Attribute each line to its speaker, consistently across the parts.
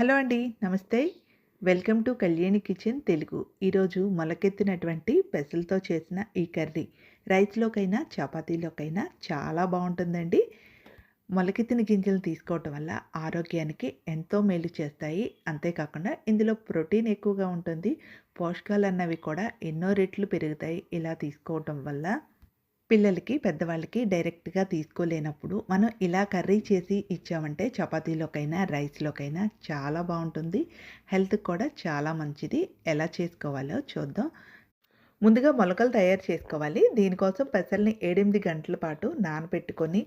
Speaker 1: Hello అండి నమస్తే. Welcome to Kalyani kitchen Telugu. ఈరోజు మొలకెత్తినటువంటి పెసలతో చేసిన ఈ కర్రీ. రైస్లోకైనా చపాతీలోకైనా చాలా బాగుంటుందండి. మొలకెత్తిన గింజలు తీసుకోవటం వల్ల ఆరోగ్యానికి ఎంతో మేలు చేస్తాయి. అంతేకాకుండా ఇందులో ప్రోటీన్ ఎక్కువగా ఉంటుంది. పోషకాలు అన్నవి కూడా ఎన్నో రెట్లు పెరుగుతాయి. ఇలా తీసుకోవటం వల్ల పిల్లలకి పెద్దవాళ్ళకి డైరెక్ట్గా తీసుకోలేనప్పుడు మనం ఇలా కర్రీ చేసి ఇచ్చామంటే చపాతీలోకైనా రైస్లోకైనా చాలా బాగుంటుంది. హెల్త్కి కూడా చాలా మంచిది. ఎలా చేసుకోవాలో చూద్దాం. ముందుగా మొలకలు తయారు చేసుకోవాలి. దీనికోసం పెసల్ని ఎనిమిది గంటల పాటు నానబెట్టుకొని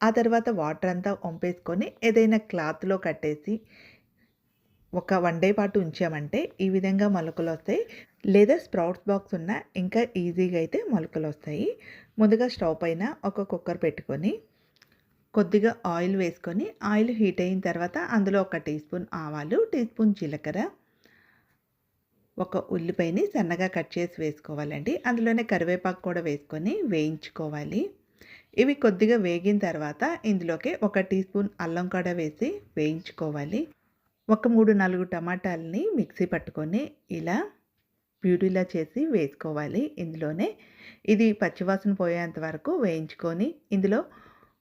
Speaker 1: ఆ తర్వాత వాటర్ అంతా వంపేసుకొని ఏదైనా క్లాత్లో కట్టేసి ఒక వన్ డే పాటు ఉంచామంటే ఈ విధంగా మొలకలు వస్తాయి. లేదా స్ప్రౌట్స్ బాక్స్ ఉన్న ఇంకా ఈజీగా అయితే మొలకలు వస్తాయి. ముందుగా స్టవ్ పైన ఒక కుక్కర్ పెట్టుకొని కొద్దిగా ఆయిల్ వేసుకొని ఆయిల్ హీట్ అయిన తర్వాత అందులో ఒక టీ స్పూన్ ఆవాలు టీ స్పూన్ జీలకర్ర ఒక ఉల్లిపాయని సన్నగా కట్ చేసి వేసుకోవాలండి. అందులోనే కరివేపాకు కూడా వేసుకొని వేయించుకోవాలి. ఇవి కొద్దిగా వేగిన తర్వాత ఇందులోకి ఒక టీ స్పూన్ అల్లం కూడా వేసి వేయించుకోవాలి. ఒక మూడు నాలుగు టమాటాలని మిక్సీ పట్టుకొని ఇలా ప్యూరీలా చేసి వేసుకోవాలి ఇందులోనే. ఇది పచ్చివాసన పోయేంత వరకు వేయించుకొని ఇందులో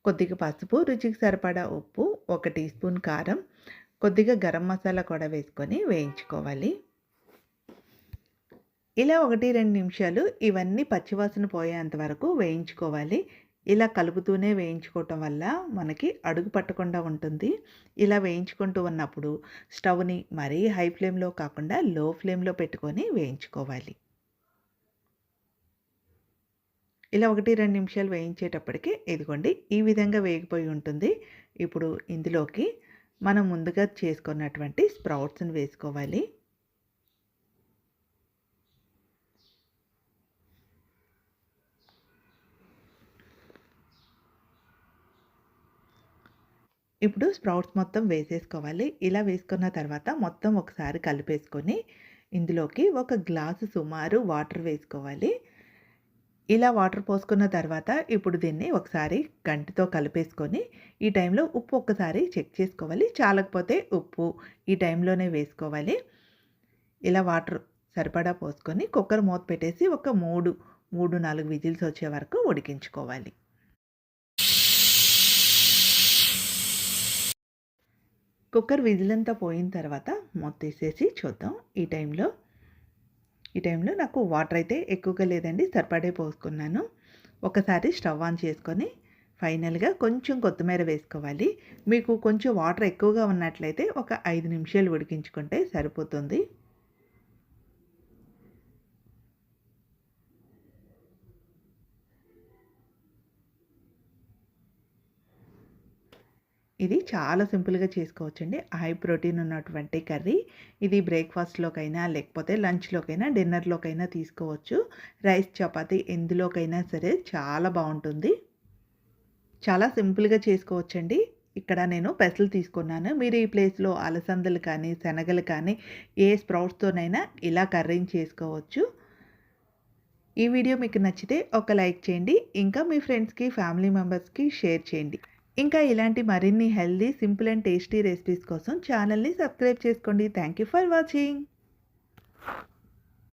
Speaker 1: కొద్దిగా పసుపు రుచికి సరిపడా ఉప్పు ఒక టీ స్పూన్ కారం కొద్దిగా గరం మసాలా కూడా వేసుకొని వేయించుకోవాలి. ఇలా ఒకటి రెండు నిమిషాలు ఇవన్నీ పచ్చివాసన పోయేంత వరకు వేయించుకోవాలి. ఇలా కలుపుతూనే వేయించుకోవటం వల్ల మనకి అడుగు పట్టకుండా ఉంటుంది. ఇలా వేయించుకుంటూ ఉన్నప్పుడు స్టవ్ని మరీ హై ఫ్లేమ్లో కాకుండా లో ఫ్లేమ్లో పెట్టుకొని వేయించుకోవాలి. ఇలా ఒకటి రెండు నిమిషాలు వేయించేటప్పటికి ఇదిగోండి ఈ విధంగా వేగిపోయి ఉంటుంది. ఇప్పుడు ఇందులోకి మనం ముందుగా చేసుకున్నటువంటి స్ప్రౌట్స్ని వేసుకోవాలి. ఇప్పుడు స్ప్రౌట్స్ మొత్తం వేసేసుకోవాలి. ఇలా వేసుకున్న తర్వాత మొత్తం ఒకసారి కలిపేసుకొని ఇందులోకి ఒక గ్లాసు సుమారు వాటర్ వేసుకోవాలి. ఇలా వాటర్ పోసుకున్న తర్వాత ఇప్పుడు దీన్ని ఒకసారి గంటితో కలిపేసుకొని ఈ టైంలో ఉప్పు ఒక్కసారి చెక్ చేసుకోవాలి. చాలకపోతే ఉప్పు ఈ టైంలోనే వేసుకోవాలి. ఇలా వాటర్ సరిపడా పోసుకొని కుక్కర్ మూత పెట్టేసి ఒక మూడు మూడు నాలుగు విజిల్స్ వచ్చే వరకు ఉడికించుకోవాలి. కుక్కర్ విజిలంతా పోయిన తర్వాత మొత్తేసేసి తీసేసి చూద్దాం. ఈ టైంలో ఈ టైంలో నాకు వాటర్ అయితే ఎక్కువగా లేదండి సరిపడే పోసుకున్నాను. ఒకసారి స్టవ్ ఆన్ చేసుకొని ఫైనల్గా కొంచెం కొత్తిమీర వేసుకోవాలి. మీకు కొంచెం వాటర్ ఎక్కువగా ఉన్నట్లయితే ఒక ఐదు నిమిషాలు ఉడికించుకుంటే సరిపోతుంది. ఇది చాలా సింపుల్గా చేసుకోవచ్చండి. హై ప్రోటీన్ ఉన్నటువంటి కర్రీ. ఇది బ్రేక్ఫాస్ట్లోకైనా లేకపోతే లంచ్లోకైనా డిన్నర్లోకైనా తీసుకోవచ్చు. రైస్ చపాతి ఎందులోకైనా సరే చాలా బాగుంటుంది. చాలా సింపుల్గా చేసుకోవచ్చండి. ఇక్కడ నేను పెసలు తీసుకున్నాను. మీరు ఈ ప్లేస్లో అలసందలు కానీ శనగలు కానీ ఏ స్ప్రౌట్స్తోనైనా ఇలా కర్రీని చేసుకోవచ్చు. ఈ వీడియో మీకు నచ్చితే ఒక లైక్ చేయండి. ఇంకా మీ ఫ్రెండ్స్కి ఫ్యామిలీ మెంబర్స్కి షేర్ చేయండి. ఇంకా ఇలాంటి మరిన్ని healthy simple and tasty recipes కోసం ఛానల్ని సబ్స్క్రైబ్ చేసుకోండి. Thank you for watching.